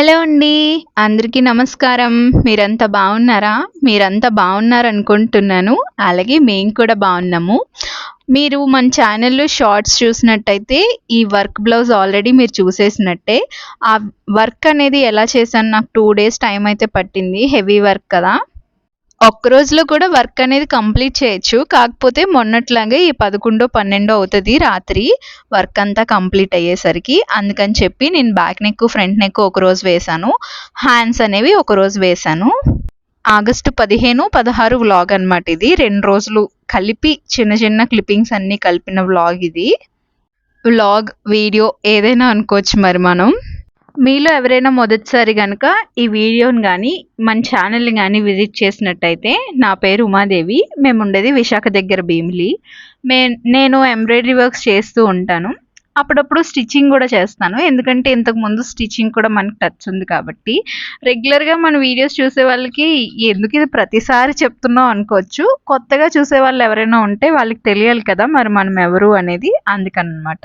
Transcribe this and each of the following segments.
Hello అండి. అందరికీ నమస్కారం. మీరంతా బాగున్నారా? మీరంతా బాగున్నారనుకుంటున్నాను. అలాగే మేము కూడా బాగున్నాము. మీరు మన ఛానల్లో షార్ట్స్ చూసినట్టయితే ఈ వర్క్ బ్లౌజ్ ఆల్రెడీ మీరు చూసేసినట్టే. ఆ వర్క్ అనేది ఎలా చేశాను? నాకు టూ డేస్ టైం అయితే పట్టింది. హెవీ వర్క్ కదా. ఒక్క రోజులో కూడా వర్క్ అనేది కంప్లీట్ చేయొచ్చు. కాకపోతే మొన్నట్లాగే ఈ పదకొండో పన్నెండో అవుతుంది రాత్రి వర్క్ అంతా కంప్లీట్ అయ్యేసరికి. అందుకని చెప్పి నేను బ్యాక్ నెక్ ఫ్రంట్ నెక్ ఒక రోజు వేశాను. హ్యాండ్స్ అనేవి ఒక రోజు వేశాను. ఆగస్టు పదిహేను పదహారు వ్లాగ్ అనమాట ఇది. రెండు రోజులు కలిపి చిన్న చిన్న క్లిప్పింగ్స్ అన్నీ కలిపిన వ్లాగ్ ఇది. వ్లాగ్ వీడియో ఏదైనా అనుకోవచ్చు మరి మనం. మీలో ఎవరైనా మొదటిసారి కనుక ఈ వీడియోని కానీ మన ఛానల్ని కానీ విజిట్ చేసినట్టయితే నా పేరు ఉమాదేవి. మేము ఉండేది విశాఖ దగ్గర భీమిలి. మే నేను ఎంబ్రాయిడరీ వర్క్స్ చేస్తూ ఉంటాను. అప్పుడప్పుడు స్టిచ్చింగ్ కూడా చేస్తాను. ఎందుకంటే ఇంతకుముందు స్టిచ్చింగ్ కూడా మనకు టచ్ ఉంది కాబట్టి. రెగ్యులర్గా మన వీడియోస్ చూసే వాళ్ళకి ఎందుకు ఇది ప్రతిసారి చెప్తున్నాం అనుకోవచ్చు. కొత్తగా చూసే వాళ్ళు ఎవరైనా ఉంటే వాళ్ళకి తెలియాలి కదా మరి మనం ఎవరు అనేది అందుకనమాట.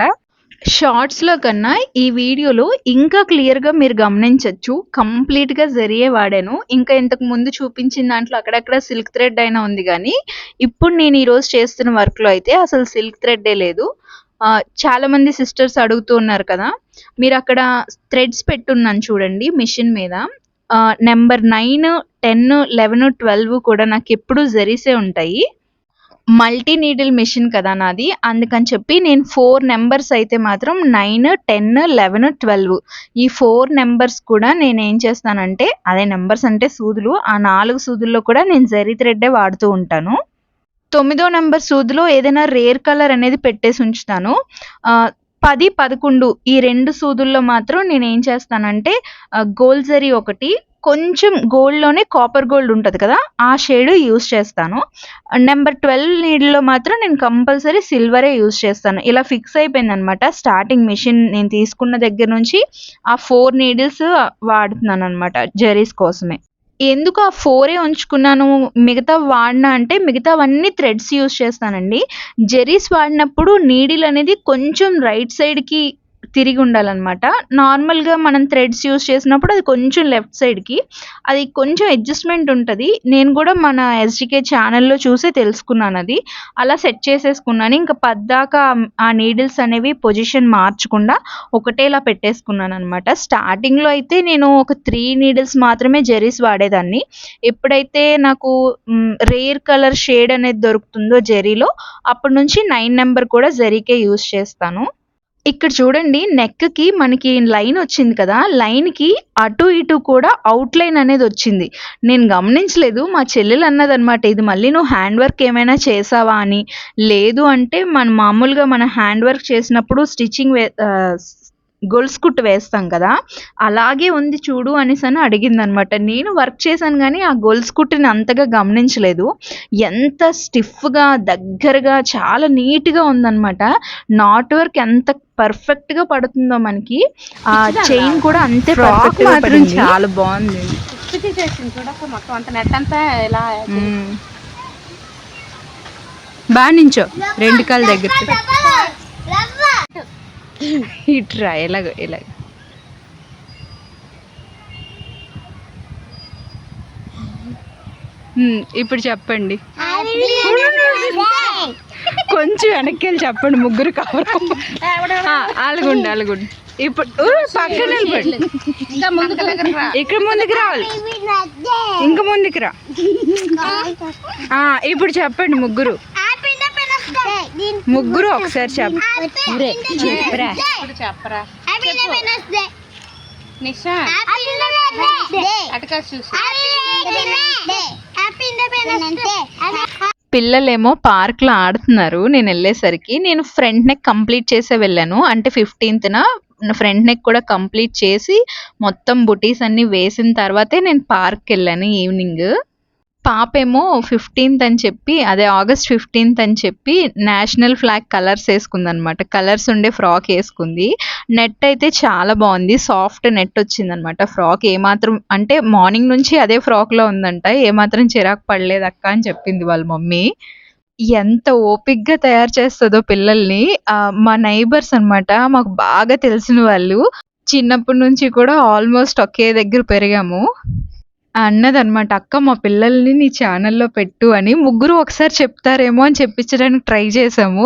షార్ట్స్లో కన్నా ఈ వీడియోలో ఇంకా క్లియర్గా మీరు గమనించవచ్చు కంప్లీట్గా జరిగే వాడాను. ఇంకా ఇంతకు ముందు చూపించిన దాంట్లో అక్కడక్కడ సిల్క్ థ్రెడ్ అయినా ఉంది కానీ ఇప్పుడు నేను ఈరోజు చేస్తున్న వర్క్లో అయితే అసలు సిల్క్ థ్రెడ్డే లేదు. చాలా మంది సిస్టర్స్ అడుగుతూ ఉన్నారు కదా మీరు అక్కడ థ్రెడ్స్ పెట్టున్నాను చూడండి మిషన్ మీద. Number nine ten eleven twelve కూడా నాకు ఎప్పుడూ జరీసే ఉంటాయి. మల్టీ నీడిల్ మిషన్ కదా నాది. అందుకని చెప్పి నేను ఫోర్ నెంబర్స్ అయితే మాత్రం నైన్ టెన్ లెవెన్ ట్వెల్వ్ ఈ ఫోర్ నెంబర్స్ కూడా నేను ఏం చేస్తానంటే అదే నెంబర్స్ అంటే సూదులు ఆ నాలుగు సూదుల్లో కూడా నేను జరీ థ్రెడ్డే వాడుతూ ఉంటాను. తొమ్మిదో నెంబర్ సూదిలో ఏదైనా రేర్ కలర్ అనేది పెట్టేసి ఉంచుతాను. పది పదకొండు ఈ రెండు సూదుల్లో మాత్రం నేను ఏం చేస్తానంటే గోల్జరీ ఒకటి కొంచెం గోల్డ్లోనే కాపర్ గోల్డ్ ఉంటుంది కదా ఆ షేడ్ యూస్ చేస్తాను. నెంబర్ ట్వెల్వ్ నీడ్లో మాత్రం నేను కంపల్సరీ సిల్వరే యూస్ చేస్తాను. ఇలా ఫిక్స్ అయిపోయిందనమాట. స్టార్టింగ్ మిషన్ నేను తీసుకున్న దగ్గర నుంచి ఆ ఫోర్ నీడిల్స్ వాడుతున్నాను అనమాట జెరీస్ కోసమే. ఎందుకు ఆ ఫోరే ఉంచుకున్నాను? మిగతా వాడినా అంటే మిగతావన్నీ థ్రెడ్స్ యూస్ చేస్తానండి. జెరీస్ వాడినప్పుడు నీడిల్ అనేది కొంచెం రైట్ సైడ్కి తిరిగి ఉండాలన్నమాట. నార్మల్గా మనం థ్రెడ్స్ యూస్ చేసినప్పుడు అది కొంచెం లెఫ్ట్ సైడ్కి అది కొంచెం అడ్జస్ట్మెంట్ ఉంటుంది. నేను కూడా మన ఎస్డికే ఛానల్లో చూసే తెలుసుకున్నాను అది. అలా సెట్ చేసేసుకున్నాను. ఇంకా పద్దాక ఆ నీడిల్స్ అనేవి పొజిషన్ మార్చకుండా ఒకటేలా పెట్టేసుకున్నాను అనమాట స్టార్టింగ్లో అయితే నేను ఒక త్రీ నీడిల్స్ మాత్రమే జెరీస్ వాడేదాన్ని. ఎప్పుడైతే నాకు రేర్ కలర్ షేడ్ అనేది దొరుకుతుందో జెరీలో అప్పటి నుంచి నైన్ నెంబర్ కూడా జెరీకే యూస్ చేస్తాను. ఇక్కడ చూడండి నెక్కి మనకి లైన్ వచ్చింది కదా లైన్కి అటు ఇటు కూడా అవుట్ లైన్ అనేది వచ్చింది. నేను గమనించలేదు మా చెల్లెలు అన్నదనమాట ఇది మళ్ళీ నువ్వు హ్యాండ్ వర్క్ ఏమైనా చేసావా? అని. లేదు అంటే మన మామూలుగా మన హ్యాండ్ వర్క్ చేసినప్పుడు స్టిచ్చింగ్ గొలుసు కుట్టు వేస్తాం కదా అలాగే ఉంది చూడు అనేసి అని అడిగింది అనమాట నేను వర్క్ చేశాను కానీ ఆ గొలుసు కుట్టుని అంతగా గమనించలేదు. ఎంత స్టిఫ్గా దగ్గరగా చాలా నీట్గా ఉందన్నమాట నాట్ వర్క్ ఎంత పర్ఫెక్ట్గా పడుతుందో మనకి. ఆ చైన్ కూడా అంతే పర్ఫెక్ట్గా చాలా బాగుంది. మొత్తం అంత నెట్ అంతా ఇలా బాగా నించో రెండు కాళ్ళ దగ్గర. ఇట్రా ఎలాగ ఎలాగ ఇప్పుడు చెప్పండి. కొంచెం వెనక్కి వెళ్ళి చెప్పండి ముగ్గురు కవర్ అలగుండి అలగుండి ఇప్పుడు పక్కన వెళ్ళిపోండి ఇక్కడ ముందుకు రావాలి. ఇంకా ముందుకు రా. ఇప్పుడు చెప్పండి ముగ్గురు. ముగ్గురు ఒకసారి చెప్ప. చెప్పరా. చెప్పరా. నిషా. అటకా చూసి. పిల్లలేమో పార్క్లో ఆడుతున్నారు. నేను వెళ్ళేసరికి నేను ఫ్రంట్ నెక్ కంప్లీట్ చేసే వెళ్ళాను. అంటే ఫిఫ్టీన్త్న ఫ్రంట్ నెక్ కూడా కంప్లీట్ చేసి మొత్తం బుటీస్ అన్ని వేసిన తర్వాతే నేను పార్క్కి వెళ్ళాను ఈవినింగ్. పాపేమో ఫిఫ్టీన్త్ అని చెప్పి అదే ఆగస్ట్ ఫిఫ్టీన్త్ అని చెప్పి నేషనల్ ఫ్లాగ్ కలర్స్ వేసుకుంది అనమాట కలర్స్ ఉండే ఫ్రాక్ వేసుకుంది. నెట్ అయితే చాలా బాగుంది. సాఫ్ట్ నెట్ వచ్చిందనమాట ఫ్రాక్ ఏమాత్రం అంటే మార్నింగ్ నుంచి అదే ఫ్రాక్లో ఉందంట. ఏమాత్రం చిరాకు పడలేదు అక్క అని చెప్పింది వాళ్ళ మమ్మీ. ఎంత ఓపిక్గా తయారు చేస్తుందో పిల్లల్ని. మా నైబర్స్ అనమాట మాకు బాగా తెలిసిన వాళ్ళు. చిన్నప్పటి నుంచి కూడా ఆల్మోస్ట్ ఒకే దగ్గర పెరిగాము. అన్నదనమాట అక్క మా పిల్లల్ని నీ ఛానల్లో పెట్టు అని ముగ్గురు ఒకసారి చెప్తారేమో అని చెప్పించడానికి ట్రై చేసాము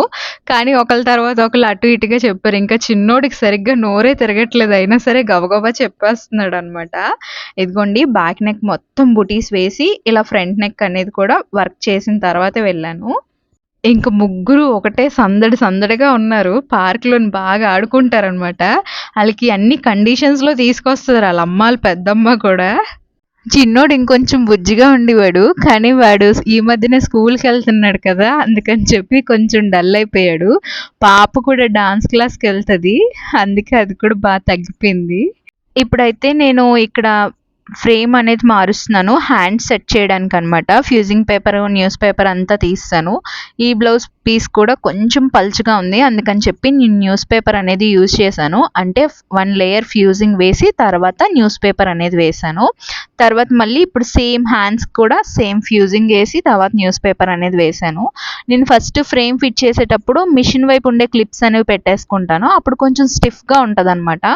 కానీ ఒకళ్ళ తర్వాత ఒకళ్ళు అటు ఇటుగా చెప్పారు. ఇంకా చిన్నోడికి సరిగ్గా నోరే తిరగట్లేదు. అయినా సరే గబగబా చెప్పేస్తున్నాడు అనమాట ఇదిగోండి బ్యాక్ నెక్ మొత్తం బుటీస్ వేసి ఇలా ఫ్రంట్ నెక్ అనేది కూడా వర్క్ చేసిన తర్వాత వెళ్ళాను. ఇంక ముగ్గురు ఒకటే సందడి సందడిగా ఉన్నారు. పార్క్లో బాగా ఆడుకుంటారనమాట. వాళ్ళకి అన్ని కండిషన్స్లో తీసుకొస్తారు. వాళ్ళ అమ్మ వాళ్ళ పెద్దమ్మ కూడా. చిన్నోడు ఇంకొంచెం బుజ్జిగా ఉండేవాడు కానీ వాడు ఈ మధ్యన స్కూల్కి వెళ్తున్నాడు కదా అందుకని చెప్పి కొంచెం డల్ అయిపోయాడు. పాప కూడా డాన్స్ క్లాస్కి వెళ్తుంది అందుకే అది కూడా బాగా తగ్గిపోయింది. ఇప్పుడైతే నేను ఇక్కడ ఫ్రేమ్ అనేది మారుస్తున్నాను. హ్యాండ్ సెట్ చేయడానికి అనమాట ఫ్యూజింగ్ పేపర్ న్యూస్ పేపర్ అంతా తీస్తాను. ఈ బ్లౌజ్ పీస్ కూడా కొంచెం పల్చగా ఉంది. అందుకని చెప్పి నేను న్యూస్ పేపర్ అనేది యూజ్ చేశాను. అంటే వన్ లేయర్ ఫ్యూజింగ్ వేసి తర్వాత న్యూస్ పేపర్ అనేది వేశాను. తర్వాత మళ్ళీ ఇప్పుడు సేమ్ హ్యాండ్స్ కూడా సేమ్ ఫ్యూజింగ్ వేసి తర్వాత న్యూస్ పేపర్ అనేది వేశాను. నేను ఫస్ట్ ఫ్రేమ్ ఫిట్ చేసేటప్పుడు మిషన్ వైపు ఉండే క్లిప్స్ అనేవి పెట్టేసుకుంటాను. అప్పుడు కొంచెం స్టిఫ్గా ఉంటుంది అనమాట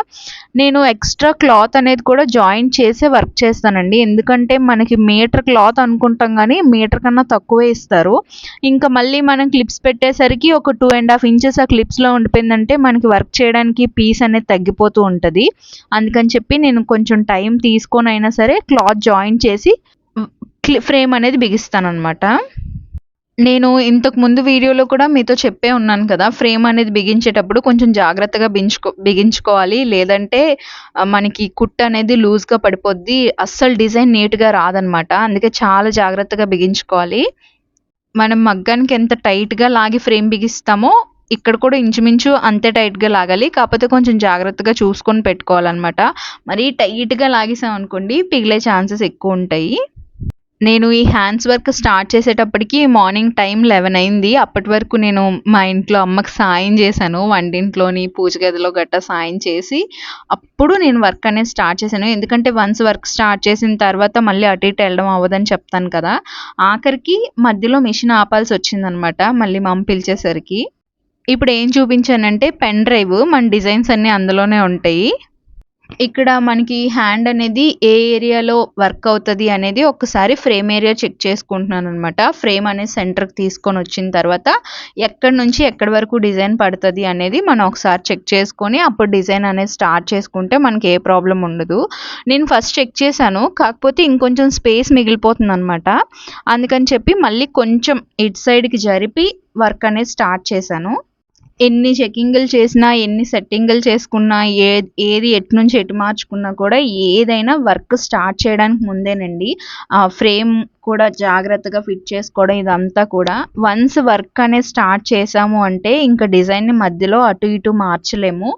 నేను ఎక్స్ట్రా క్లాత్ అనేది కూడా జాయిన్ చేసే వర్క్ చేస్తానండి. ఎందుకంటే మనకి మీటర్ క్లాత్ అనుకుంటాం కానీ మీటర్ కన్నా తక్కువే ఇస్తారు. ఇంకా మళ్ళీ మనం క్లిప్స్ పెట్టేసరికి ఒక టూ అండ్ హాఫ్ ఇంచెస్ ఆ క్లిప్స్లో ఉండిపోయిందంటే మనకి వర్క్ చేయడానికి పీస్ అనేది తగ్గిపోతూ ఉంటుంది. అందుకని చెప్పి నేను కొంచెం టైం తీసుకొని అయినా సరే క్లాత్ జాయిన్ చేసి ఫ్రేమ్ అనేది బిగిస్తాను అనమాట నేను ఇంతకు ముందు వీడియోలో కూడా మీతో చెప్పే ఉన్నాను కదా ఫ్రేమ్ అనేది బిగించేటప్పుడు కొంచెం జాగ్రత్తగా బించుకో బిగించుకోవాలి. లేదంటే మనకి కుట్ట అనేది లూజ్గా పడిపోద్ది. అస్సలు డిజైన్ నీట్గా రాదనమాట. అందుకే చాలా జాగ్రత్తగా బిగించుకోవాలి. మనం మగ్గానికి ఎంత టైట్గా లాగి ఫ్రేమ్ బిగిస్తామో ఇక్కడ కూడా ఇంచుమించు అంతే టైట్గా లాగాలి. కాకపోతే కొంచెం జాగ్రత్తగా చూసుకొని పెట్టుకోవాలన్నమాట మరీ టైట్గా లాగేసాం అనుకోండి పిగిలే ఛాన్సెస్ ఎక్కువ ఉంటాయి. నేను ఈ హ్యాండ్స్ వర్క్ స్టార్ట్ చేసేటప్పటికి మార్నింగ్ టైం లెవెన్ అయింది. అప్పటి వరకు నేను మా ఇంట్లో అమ్మకి సాయం చేశాను. వంటింట్లోని పూజ గదిలో గట్ట సాయం చేసి అప్పుడు నేను వర్క్ అనేది స్టార్ట్ చేశాను. ఎందుకంటే వన్స్ వర్క్ స్టార్ట్ చేసిన తర్వాత మళ్ళీ అటు ఇటు వెళ్ళడం అవ్వదని చెప్తాను కదా. ఆఖరికి మధ్యలో మిషన్ ఆపాల్సి వచ్చిందనమాట మళ్ళీ మా అమ్మ పిలిచేసరికి. ఇప్పుడు ఏం చూపించానంటే పెన్ డ్రైవ్ మన డిజైన్స్ అన్నీ అందులోనే ఉంటాయి. ఇక్కడ మనకి హ్యాండ్ అనేది ఏ ఏరియాలో వర్క్ అవుతుంది అనేది ఒకసారి ఫ్రేమ్ ఏరియా చెక్ చేసుకుంటున్నాను అనమాట ఫ్రేమ్ అనేది సెంటర్కి తీసుకొని వచ్చిన తర్వాత ఎక్కడి నుంచి ఎక్కడి వరకు డిజైన్ పడుతుంది అనేది మనం ఒకసారి చెక్ చేసుకొని అప్పుడు డిజైన్ అనేది స్టార్ట్ చేసుకుంటే మనకి ఏ ప్రాబ్లం ఉండదు. నేను ఫస్ట్ చెక్ చేశాను. కాకపోతే ఇంకొంచెం స్పేస్ మిగిలిపోతుంది అనమాట అందుకని చెప్పి మళ్ళీ కొంచెం ఇటు సైడ్కి జరిపి వర్క్ అనేది స్టార్ట్ చేశాను. ఎన్ని చెకింగ్లు చేసినా ఎన్ని సెట్టింగ్లు చేసుకున్నా ఏ ఏది ఎటు నుంచి ఎటు మార్చుకున్నా కూడా ఏదైనా వర్క్ స్టార్ట్ చేయడానికి ముందేనండి. ఆ ఫ్రేమ్ కూడా జాగ్రత్తగా ఫిట్ చేసుకోవడం ఇదంతా కూడా. వన్స్ వర్క్ అనేది స్టార్ట్ చేసాము అంటే ఇంకా డిజైన్ని మధ్యలో అటు ఇటు మార్చలేము.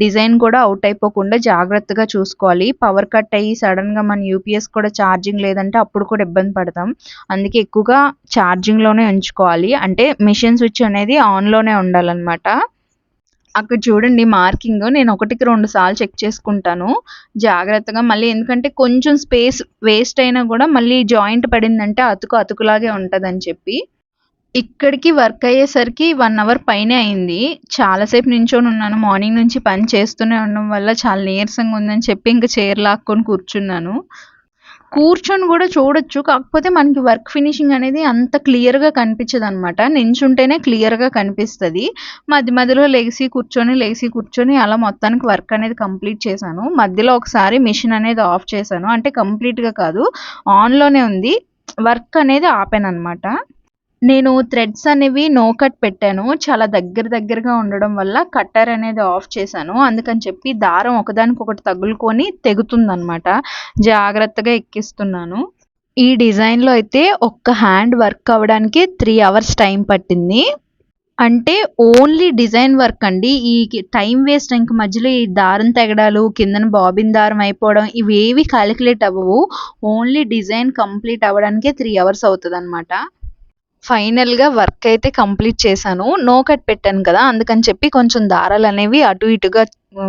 డిజైన్ కూడా అవుట్ అయిపోకుండా జాగ్రత్తగా చూసుకోవాలి. పవర్ కట్ అయ్యి సడన్గా మన యూపీఎస్ కూడా ఛార్జింగ్ లేదంటే అప్పుడు కూడా ఇబ్బంది పడతాం. అందుకే ఎక్కువగా ఛార్జింగ్లోనే ఉంచుకోవాలి. అంటే మిషన్ స్విచ్ అనేది ఆన్లోనే ఉండాలన్నమాట. అక్కడ చూడండి మార్కింగ్. నేను ఒకటికి రెండు సార్లు చెక్ చేసుకుంటాను. జాగ్రత్తగా మళ్ళీ ఎందుకంటే కొంచెం స్పేస్ వేస్ట్ అయినా కూడా మళ్ళీ జాయింట్ పడిందంటే అతుకు అతుకులాగే ఉంటుందని చెప్పి. ఇక్కడికి వర్క్ అయ్యేసరికి వన్ అవర్ పైనే అయింది. చాలాసేపు నించొని ఉన్నాను. మార్నింగ్ నుంచి పని చేస్తూనే ఉండడం వల్ల చాలా నీరసంగా ఉందని చెప్పి ఇంకా చైర్ లాక్కొని కూర్చున్నాను. కూర్చొని కూడా చూడొచ్చు. కాకపోతే మనకి వర్క్ ఫినిషింగ్ అనేది అంత క్లియర్గా కనిపించదు అనమాట నించుంటేనే క్లియర్గా కనిపిస్తుంది. మధ్య మధ్యలో లెగిసి కూర్చొని లెగిసి కూర్చొని అలా మొత్తానికి వర్క్ అనేది కంప్లీట్ చేశాను. మధ్యలో ఒకసారి మిషన్ అనేది ఆఫ్ చేశాను. అంటే కంప్లీట్గా కాదు ఆన్లోనే ఉంది. వర్క్ అనేది ఆపాను అనమాట నేను థ్రెడ్స్ అనేవి నో కట్ పెట్టాను. చాలా దగ్గర దగ్గరగా ఉండడం వల్ల కట్టర్ అనేది ఆఫ్ చేశాను. అందుకని చెప్పి దారం ఒకదానికొకటి తగులుకొని తెగుతుందనమాట జాగ్రత్తగా ఎక్కిస్తున్నాను. ఈ డిజైన్లో అయితే ఒక్క హ్యాండ్ వర్క్ అవ్వడానికి త్రీ అవర్స్ టైం పట్టింది. అంటే ఓన్లీ డిజైన్ వర్క్ అండి. ఈ టైం వేస్ట్ ఇంక మధ్యలో ఈ దారం తెగడాలు కిందన బాబిన్ దారం అయిపోవడం ఇవేవి క్యాలిక్యులేట్ అవ్వవు. ఓన్లీ డిజైన్ కంప్లీట్ అవ్వడానికే త్రీ అవర్స్ అవుతుంది అనమాట ఫైనల్గా వర్క్ అయితే కంప్లీట్ చేశాను. నో కట్ పెట్టాను కదా అందుకని చెప్పి కొంచెం దారాలు అనేవి అటు ఇటుగా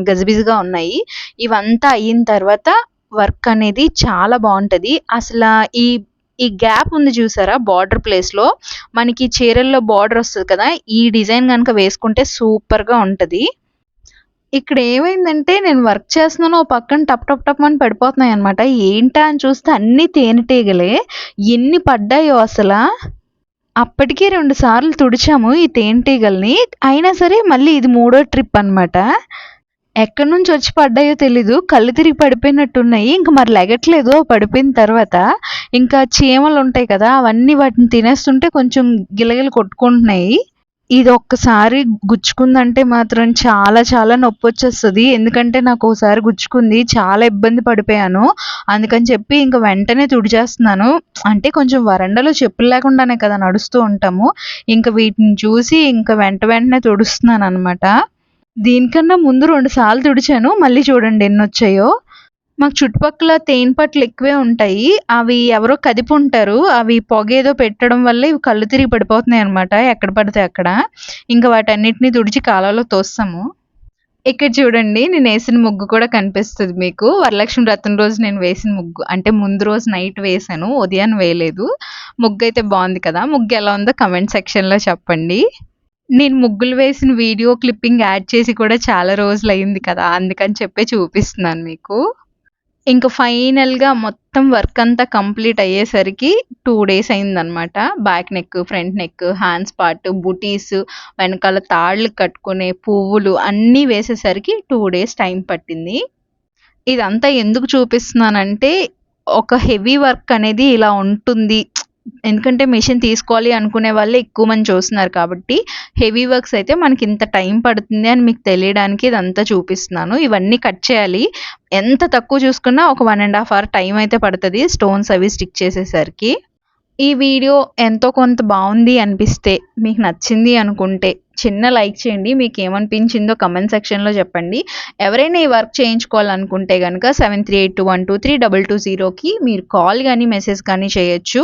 గజిబిజిగా ఉన్నాయి. ఇవంతా అయిన తర్వాత వర్క్ అనేది చాలా బాగుంటుంది. అసలు ఈ ఈ గ్యాప్ ఉంది చూసారా బార్డర్ ప్లేస్లో? మనకి చీరల్లో బార్డర్ వస్తుంది కదా ఈ డిజైన్ కనుక వేసుకుంటే సూపర్గా ఉంటుంది. ఇక్కడ ఏమైందంటే నేను వర్క్ చేస్తున్నాను ఓ పక్కన టప్ టప్ టప్ అని పడిపోతున్నాయి అనమాట ఏంటా అని చూస్తే అన్ని తేనెటీగలే. ఎన్ని పడ్డాయో అసలు. అప్పటికే రెండు సార్లు తుడిచాము ఈ తేనెటీగల్ని అయినా సరే మళ్ళీ ఇది మూడో ట్రిప్ అన్నమాట. ఎక్కడి నుంచి వచ్చి పడ్డాయో తెలీదు. కళ్ళు తిరిగి పడిపోయినట్టున్నాయి. ఇంకా మరి లెగట్లేదు. పడిపోయిన తర్వాత ఇంకా చీమలు ఉంటాయి కదా అవన్నీ వాటిని తినేస్తుంటే కొంచెం గిలగిల కొట్టుకుంటున్నాయి. ఇది ఒక్కసారి గుచ్చుకుందంటే మాత్రం చాలా చాలా నొప్పి వచ్చేస్తుంది ఎందుకంటే నాకు ఒకసారి గుచ్చుకుంది చాలా ఇబ్బంది పడిపోయాను. అందుకని చెప్పి ఇంకా వెంటనే తుడిచేస్తున్నాను. అంటే కొంచెం వరండాలో చెప్పులు లేకుండానే కదా నడుస్తూ ఉంటాము. ఇంకా వీటిని చూసి ఇంకా వెంట వెంటనే తుడుస్తున్నాను అనమాట దీనికన్నా ముందు రెండు సార్లు తుడిచాను. మళ్ళీ చూడండి ఎన్ని వచ్చాయో మాకు చుట్టుపక్కల తేనె పట్లు ఎక్కువే ఉంటాయి. అవి ఎవరో కదిపి ఉంటారు అవి పొగ ఏదో పెట్టడం వల్ల ఇవి కళ్ళు తిరిగి పడిపోతున్నాయి అనమాట ఎక్కడ పడితే అక్కడ. ఇంకా వాటన్నిటిని తుడిచి కాలంలో తోస్తాము. ఇక్కడ చూడండి నేను వేసిన ముగ్గు కూడా కనిపిస్తుంది మీకు. వరలక్ష్మి వ్రతం రోజు నేను వేసిన ముగ్గు. అంటే ముందు రోజు నైట్ వేసాను. ఉదయాన్ని వేయలేదు. ముగ్గు అయితే బాగుంది కదా. ముగ్గు ఎలా ఉందో కమెంట్ సెక్షన్లో చెప్పండి. నేను ముగ్గులు వేసిన వీడియో క్లిప్పింగ్ యాడ్ చేసి కూడా చాలా రోజులు అయింది కదా. అందుకని చెప్పి చూపిస్తున్నాను మీకు. ఇంకా ఫైనల్గా మొత్తం వర్క్ అంతా కంప్లీట్ అయ్యేసరికి టూ డేస్ అయిందనమాట back neck front neck hands part బుటీస్ వెనకాల తాళ్ళు కట్టుకునే పువ్వులు అన్నీ వేసేసరికి టూ డేస్ టైం పట్టింది. ఇదంతా ఎందుకు చూపిస్తున్నానంటే ఒక హెవీ వర్క్ అనేది ఇలా ఉంటుంది. ఎందుకంటే మిషన్ తీసుకోవాలి అనుకునే వాళ్ళే ఎక్కువ మంది చూస్తున్నారు కాబట్టి హెవీ వర్క్స్ అయితే మనకి ఇంత టైం పడుతుంది అని మీకు తెలియడానికి ఇదంతా చూపిస్తున్నాను. ఇవన్నీ కట్ చేయాలి. ఎంత తక్కువ చూసుకున్నా ఒక one and half hour time అయితే పడుతుంది స్టోన్స్ అవి స్టిక్ చేసేసరికి. ఈ వీడియో ఎంతో కొంత బాగుంది అనిపిస్తే మీకు నచ్చింది అనుకుంటే చిన్న లైక్ చేయండి. మీకు ఏమనిపించిందో కమెంట్ సెక్షన్లో చెప్పండి. ఎవరైనా ఈ వర్క్ చేయించుకోవాలనుకుంటే కనుక seven three eight two one two three double two జీరోకి మీరు కాల్ కానీ మెసేజ్ కానీ చేయొచ్చు.